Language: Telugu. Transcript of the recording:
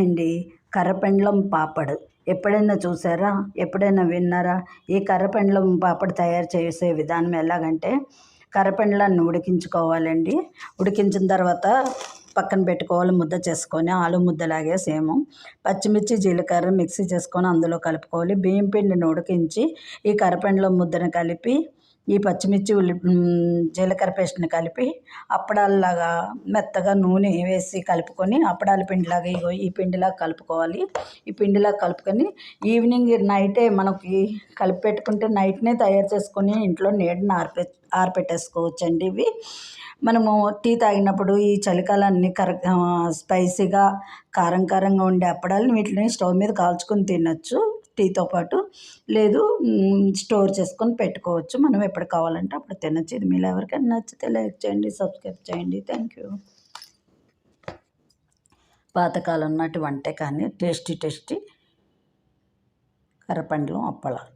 అండి. కర్రపెండలం పాపడ్. ఎప్పుడైనా చూసారా? ఎప్పుడైనా విన్నారా? ఈ కర్రపెండలం పాపడ్ తయారు చేసే విధానం ఎలాగంటే కర్రపెండలాన్ని ఉడికించుకోవాలండి. ఉడికించిన తర్వాత పక్కన పెట్టుకోవాలి ముద్ద చేసుకొని ఆలు ముద్దలాగే సేమ్. పచ్చిమిర్చి జీలకర్ర మిక్సీ చేసుకొని అందులో కలుపుకోవాలి. బియ్యం పిండిని ఉడికించి ఈ కర్రపెండలం ముద్దను కలిపి ఈ పచ్చిమిర్చి ఉల్లి జీలకర్ర పేస్ట్ని కలిపి అప్పడాలలాగా మెత్తగా నూనె వేసి కలుపుకొని అప్పడాల పిండిలాగా ఇగో ఈ పిండిలాగా కలుపుకోవాలి. ఈ పిండిలాగా కలుపుకొని ఈవినింగ్ నైటే మనకి కలిపి పెట్టుకుంటే నైట్నే తయారు చేసుకొని ఇంట్లో నీడని ఆరిపే ఆరిపెట్టేసుకోవచ్చు అండి ఇవి. మనము టీ తాగినప్పుడు ఈ చలికాలాన్ని కర స్పైసీగా కారం కారంగా ఉండే అప్పడాలను వీటిని స్టవ్ మీద కాల్చుకొని తినచ్చు. టీతో పాటు లేదు స్టోర్ చేసుకొని పెట్టుకోవచ్చు. మనం ఎప్పుడు కావాలంటే అప్పుడు తినచ్చు. ఇది మీరు ఎవరికైనా నచ్చితే లైక్ చేయండి సబ్స్క్రైబ్ చేయండి. థ్యాంక్ యూ పాతకాలం నాటి వంటే కానీ టేస్టీ టేస్టీ కర్రపండ్లు అప్పడాలు